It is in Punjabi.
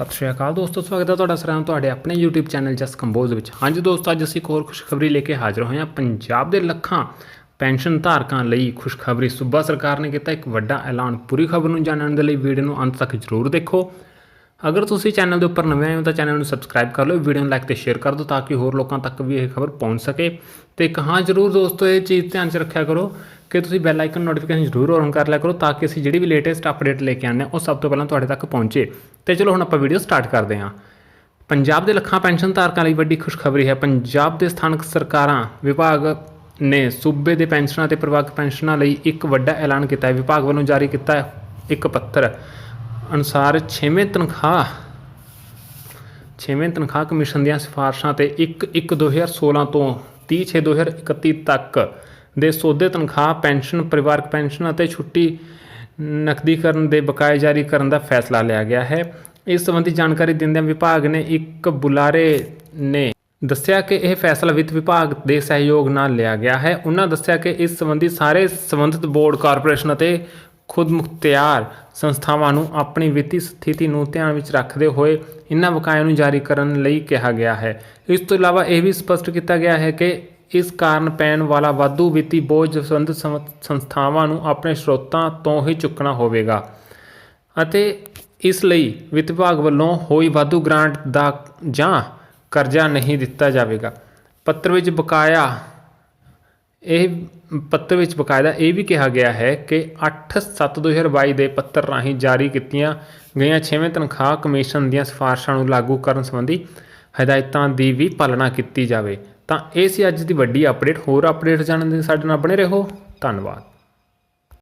ਸਤਿ ਸ਼੍ਰੀ ਅਕਾਲ ਦੋਸਤੋ, ਸਵਾਗਤ ਹੈ ਤੁਹਾਡਾ ਸਾਰਿਆਂ ਤੁਹਾਡੇ ਆਪਣੇ YouTube ਚੈਨਲ ਜਸ ਕੰਬੋਜ਼ ਵਿੱਚ। ਹਾਂਜੀ ਦੋਸਤੋ, ਅੱਜ ਅਸੀਂ ਇੱਕ ਹੋਰ ਖੁਸ਼ਖਬਰੀ ਲੈ ਕੇ ਹਾਜ਼ਰ ਹੋਏ ਹਾਂ। ਪੰਜਾਬ ਦੇ ਲੱਖਾਂ ਪੈਨਸ਼ਨ ਧਾਰਕਾਂ ਲਈ ਖੁਸ਼ਖਬਰੀ ਸੂਬਾ ਸਰਕਾਰ ਨੇ ਕੀਤਾ ਇੱਕ ਵੱਡਾ ਐਲਾਨ। ਪੂਰੀ ਖਬਰ ਨੂੰ ਜਾਣਨ ਦੇ ਲਈ ਵੀਡੀਓ ਨੂੰ ਅੰਤ ਤੱਕ ਜ਼ਰੂਰ ਦੇਖੋ। ਅਗਰ ਤੁਸੀਂ ਚੈਨਲ ਦੇ ਉੱਪਰ ਨਵੇਂ ਆਏ ਹੋ ਤਾਂ ਚੈਨਲ ਨੂੰ ਸਬਸਕ੍ਰਾਈਬ ਕਰ ਲਓ ਵੀਡੀਓ ਨੂੰ ਲਾਈਕ ਤੇ ਸ਼ੇਅਰ ਕਰ ਦਿਓ ਤਾਂ ਕਿ ਹੋਰ ਲੋਕਾਂ ਤੱਕ ਵੀ ਇਹ ਖਬਰ ਪਹੁੰਚ ਸਕੇ। ਤੇ ਕਹਾਂ ਜ਼ਰੂਰ ਦੋਸਤੋ, ਇਹ ਚੀਜ਼ ਧਿਆਨ 'ਚ ਰੱਖਿਆ ਕਰੋ ਕਿ ਤੁਸੀਂ ਬੈਲ ਆਈਕਨ ਨੋਟੀਫਿਕੇਸ਼ਨ ਜ਼ਰੂਰ ਔਨ ਕਰ ਲਿਆ ਕਰੋ ਤਾਂ ਕਿ ਅਸੀਂ ਜਿਹੜੀ ਵੀ ਲੇਟੈਸਟ ਅਪਡੇਟ ਲੈ ਕੇ ਆਉਂਦੇ ਹਾਂ, ਉਹ ਸਭ ਤੋਂ ਪਹਿਲਾਂ ਤੁਹਾਡੇ ਤੱਕ ਪਹੁੰਚੇ। ਤੇ ਚਲੋ ਹੁਣ ਆਪਾਂ ਵੀਡੀਓ ਸਟਾਰਟ ਕਰਦੇ ਹਾਂ। ਪੰਜਾਬ ਦੇ ਲੱਖਾਂ ਪੈਨਸ਼ਨ ਧਾਰਕਾਂ ਲਈ ਵੱਡੀ ਖੁਸ਼ਖਬਰੀ ਹੈ। ਪੰਜਾਬ ਦੇ ਸਥਾਨਕ ਸਰਕਾਰਾਂ, ਵਿਭਾਗ ਨੇ ਸੂਬੇ ਦੇ ਪੈਨਸ਼ਨਾਂ ਤੇ ਪਰਿਵਾਰਕ ਪੈਨਸ਼ਨਾਂ ਲਈ ਇੱਕ ਵੱਡਾ ਐਲਾਨ ਕੀਤਾ ਹੈ। ਵਿਭਾਗ ਵੱਲੋਂ ਜਾਰੀ ਕੀਤਾ ਇੱਕ ਪੱਤਰ। ਅਨੁਸਾਰ 6ਵੇਂ ਤਨਖਾਹ 6ਵੇਂ ਤਨਖਾਹ ਕਮਿਸ਼ਨ ਦੀਆਂ ਸਿਫਾਰਸ਼ਾਂ ਤੇ 1/1/2016 ਤੋਂ 30/6/2031 ਤੱਕ ਦੇ ਸੋਧੇ ਤਨਖਾਹ, ਪੈਨਸ਼ਨ, ਪਰਿਵਾਰਕ ਪੈਨਸ਼ਨ ਅਤੇ ਛੁੱਟੀ ਨਕਦੀਕਰਨ ਦੇ ਬਕਾਏ ਜਾਰੀ ਕਰਨ ਦਾ ਫੈਸਲਾ ਲਿਆ ਗਿਆ ਹੈ। ਇਸ ਸੰਬੰਧੀ ਜਾਣਕਾਰੀ ਦਿੰਦਿਆਂ ਵਿਭਾਗ ਨੇ ਇੱਕ ਬੁਲਾਰੇ ਨੇ ਦੱਸਿਆ ਕਿ ਇਹ ਫੈਸਲਾ ਵਿੱਤ ਵਿਭਾਗ ਦੇ ਸਹਿਯੋਗ ਨਾਲ ਲਿਆ ਗਿਆ ਹੈ। ਉਹਨਾਂ ਦੱਸਿਆ ਕਿ ਇਸ ਸੰਬੰਧੀ ਸਾਰੇ ਸੰਬੰਧਿਤ ਬੋਰਡ, ਕਾਰਪੋਰੇਸ਼ਨ ਅਤੇ ਖੁਦਮੁਖਤਿਆਰ ਸੰਸਥਾਵਾਂ ਨੂੰ ਆਪਣੀ ਵਿੱਤੀ ਸਥਿਤੀ ਨੂੰ ਧਿਆਨ ਵਿੱਚ ਰੱਖਦੇ ਹੋਏ ਇਨ੍ਹਾਂ ਬਕਾਇਆਂ ਨੂੰ ਜਾਰੀ ਕਰਨ ਲਈ ਕਿਹਾ ਗਿਆ ਹੈ। ਇਸ ਤੋਂ ਇਲਾਵਾ ਇਹ ਵੀ ਸਪਸ਼ਟ ਕੀਤਾ ਗਿਆ ਹੈ ਕਿ ਇਸ ਕਾਰਨ ਪੈਣ ਵਾਲਾ ਵਾਧੂ ਵਿੱਤੀ ਬੋਝ ਸੰਬੰਧਿਤ ਸਮ- ਸੰਸਥਾਵਾਂ ਨੂੰ ਆਪਣੇ ਸਰੋਤਾਂ ਤੋਂ ਹੀ ਚੁੱਕਣਾ ਹੋਵੇਗਾ ਅਤੇ ਇਸ ਲਈ ਵਿੱਤ ਵਿਭਾਗ ਵੱਲੋਂ ਹੋਈ ਵਾਧੂ ਗ੍ਰਾਂਟ ਦਾ ਜਾਂ ਕਰਜ਼ਾ ਨਹੀਂ ਦਿੱਤਾ ਜਾਵੇਗਾ। ਪੱਤਰ ਵਿੱਚ ਬਕਾਇਆ ਇਹ ਪੱਤਰ ਵਿੱਚ ਬਕਾਇਦਾ ਇਹ ਵੀ ਕਿਹਾ ਗਿਆ ਹੈ ਕਿ 8/7/2022 ਦੇ ਪੱਤਰ ਰਾਹੀਂ ਜਾਰੀ ਕੀਤੀਆਂ ਗਈਆਂ 6ਵੇਂ ਤਨਖਾਹ ਕਮਿਸ਼ਨ ਦੀਆਂ ਸਿਫਾਰਸ਼ਾਂ ਨੂੰ ਲਾਗੂ ਕਰਨ ਸੰਬੰਧੀ ਹਦਾਇਤਾਂ ਦੀ ਵੀ ਪਾਲਣਾ ਕੀਤੀ ਜਾਵੇ। ਤਾਂ ਇਹ ਸੀ ਅੱਜ ਦੀ ਵੱਡੀ ਅਪਡੇਟ। ਹੋਰ ਅਪਡੇਟ ਜਾਣਨ ਦੇ ਸਾਡੇ ਨਾਲ ਬਣੇ ਰਹੋ। ਧੰਨਵਾਦ।